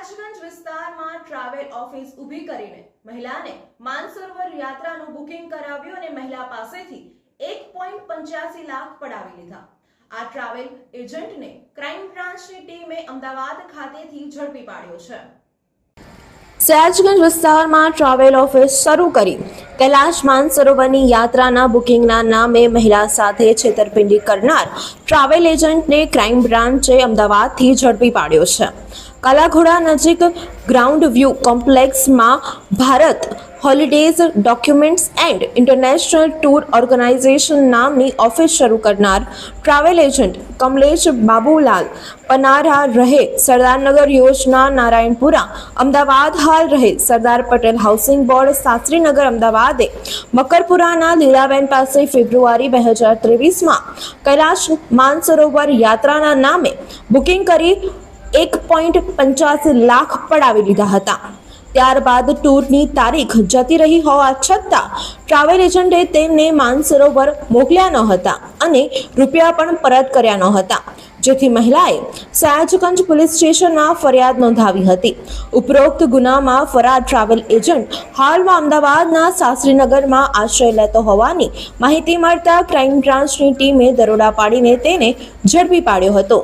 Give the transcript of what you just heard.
સયાજગંજ વિસ્તારમાં travel office ઊભી કરીને મહિલાને માનસરોવર યાત્રાનું બુકિંગ કરાવ્યું અને મહિલા પાસેથી એક પોઈન્ટ પંચ્યાસી લાખ પડાવી લીધા. આ ટ્રાવેલ એજન્ટને ક્રાઇમ બ્રાન્ચની ટીમે અમદાવાદ ખાતેથી ઝડપી પાડ્યો છે. સયાજગંજ વિસ્તારમાં ટ્રાવેલ ઓફિસ શરૂ કરી કૈલાશ માનસરોવરની યાત્રાના બુકિંગના નામે મહિલા સાથે છેતરપિંડી કરનાર ટ્રાવેલ એજન્ટને ક્રાઇમ બ્રાન્ચે અમદાવાદથી ઝડપી પાડ્યો છે. કાલાઘોડા નજીક ground view કોમ્પ્લેક્સમાં Bharat holidays documents and international tour organisation નામની ઓફિસ શરૂ કરનાર ટ્રાવેલ એજન્ટ કમલેશ બાબુલાલ પનારા રહે સરદારનગર યોજના, નારાયણપુરા, અમદાવાદ હાલ રહે. સરદાર પટેલ હાઉસિંગ બોર્ડ શાસ્ત્રીનગર, અમદાવાદે. મકરપુરાના લીલાબેન પાસે ફેબ્રુઆરી બે હજાર ત્રેવીસમાં કૈલાશ માનસરોવર યાત્રાના નામે બુકિંગ કરી એક પોઈન્ટ પંચ્યાસી લાખ પડાવી લીધા હતા. ત્યારબાદ ટૂરની તારીખ જતી રહી હોવા છતાં ટ્રાવેલ એજન્ટે તેમને માનસરોવર મોકલ્યા ન હતા અને રૂપિયા પણ પરત કર્યા ન હતા. જેથી મહિલાએ સયાજગંજ પોલીસ સ્ટેશનમાં ફરિયાદ નોંધાવી હતી. ઉપરોક્ત ગુનામાં ફરાર ટ્રાવેલ એજન્ટ હાલમાં અમદાવાદના શાસ્ત્રીનગરમાં આશ્રય લેતો હોવાની માહિતી મળતા ક્રાઇમ બ્રાન્ચની ટીમે દરોડા પાડીને તેને ઝડપી પાડ્યો હતો.